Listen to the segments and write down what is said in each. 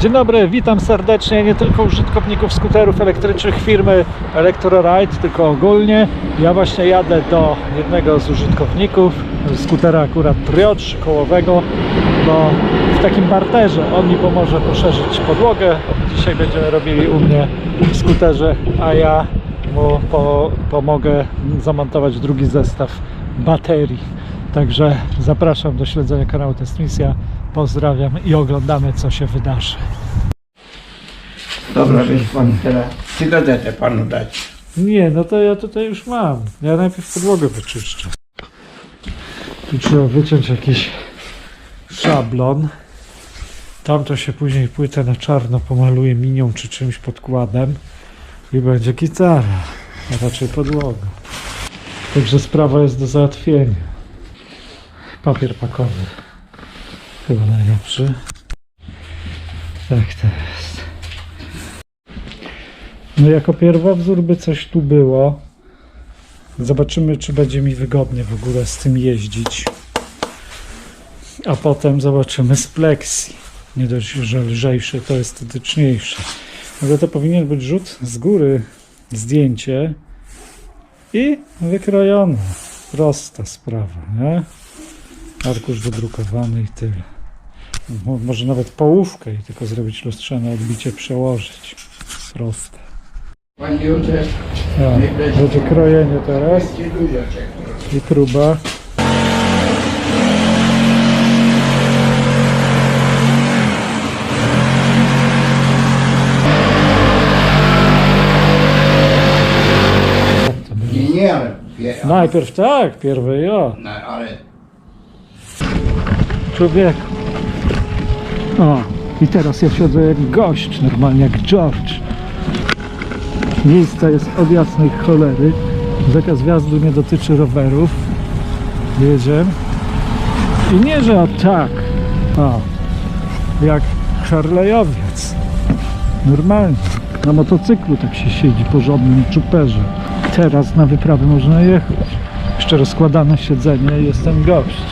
Dzień dobry, witam serdecznie nie tylko użytkowników skuterów elektrycznych firmy Electroride, tylko ogólnie. Ja właśnie jadę do jednego z użytkowników skutera akurat Triocz kołowego, bo w takim barterze on mi pomoże poszerzyć podłogę. Dzisiaj będziemy robili u mnie w skuterze, a ja mu po, pomogę zamontować drugi zestaw baterii. Także zapraszam do śledzenia kanału Testmisja. Pozdrawiam i oglądamy co się wydarzy. Dobra, weź pan teraz cygazetę panu dać. Nie, no to ja tutaj już mam. Ja najpierw podłogę wyczyszczę. Tu trzeba wyciąć jakiś szablon. Tam to się później płytę na czarno pomaluje minią czy czymś podkładem i będzie gitara, a raczej podłoga. Także sprawa jest do załatwienia. Papier pakowy. Chyba najlepszy. Tak to jest. No jako pierwowzór by coś tu było. Zobaczymy, czy będzie mi wygodnie w ogóle z tym jeździć. A potem zobaczymy z plexi. Nie dość, że lżejsze, to estetyczniejsze. Ale to powinien być rzut z góry, zdjęcie i wykrojone. Prosta sprawa, nie? Arkusz wydrukowany i tyle. Mo- Może nawet połówkę i tylko zrobić lustrzane odbicie, przełożyć. Proste. Ja, będzie krojenie teraz i próba. Najpierw tak, pierwej ja. no, ale Człowieku. O, i teraz ja siedzę jak gość, normalnie jak George. Miejsce jest od jasnej cholery. Zakaz wjazdu nie dotyczy rowerów. Jedziemy. I nie, że o tak. O, jak Harleyowiec. Normalnie. Na motocyklu tak się siedzi, porządnym czuperze. Teraz na wyprawę można jechać. Jeszcze rozkładane siedzenie jestem gość.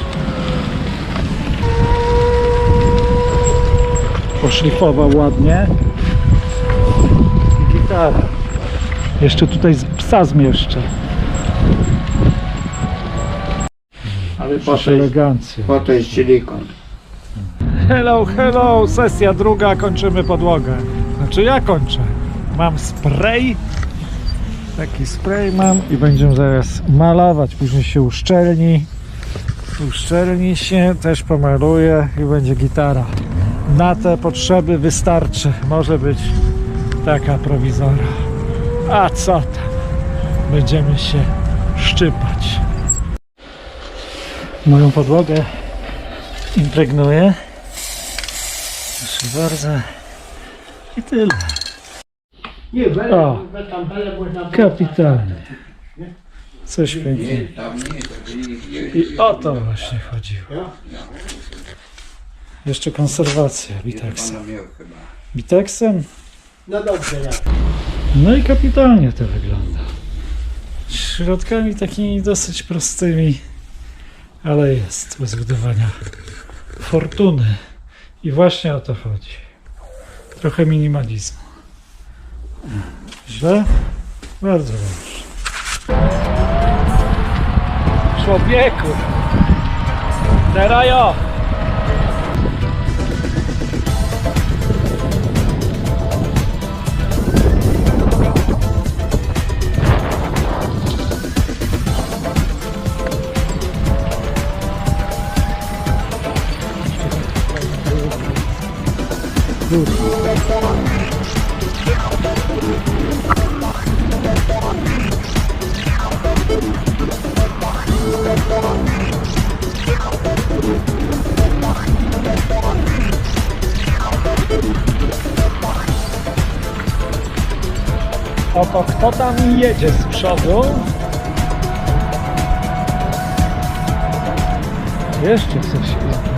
Poszlifował ładnie. I gitara. Jeszcze tutaj z psa zmieszczę. Ale po to jest, elegancja po to jest silikon. hello, hello, sesja druga, kończymy podłogę. Znaczy ja kończę. Mam spray. Taki spray mam i będziemy zaraz malować. Później się uszczelni. Uszczelni się, też pomaluje i będzie gitara na te potrzeby wystarczy. Może być taka prowizora. A co tam? Będziemy się szczypać. Moją podłogę impregnuję proszę bardzo. I tyle. Nie, O. tam bele można kapitalnie. coś pięknego byli i o to właśnie chodziło jeszcze konserwacja chyba. Bitexem No dobrze, ja. No i kapitalnie to wygląda. Środkami takimi dosyć prostymi, ale jest bez budowania fortuny. I właśnie o to chodzi. Trochę minimalizmu. Źle? Bardzo dobrze. Człowieku! Terajo! Oto kto tam jedzie z przodu? Jeszcze coś jest.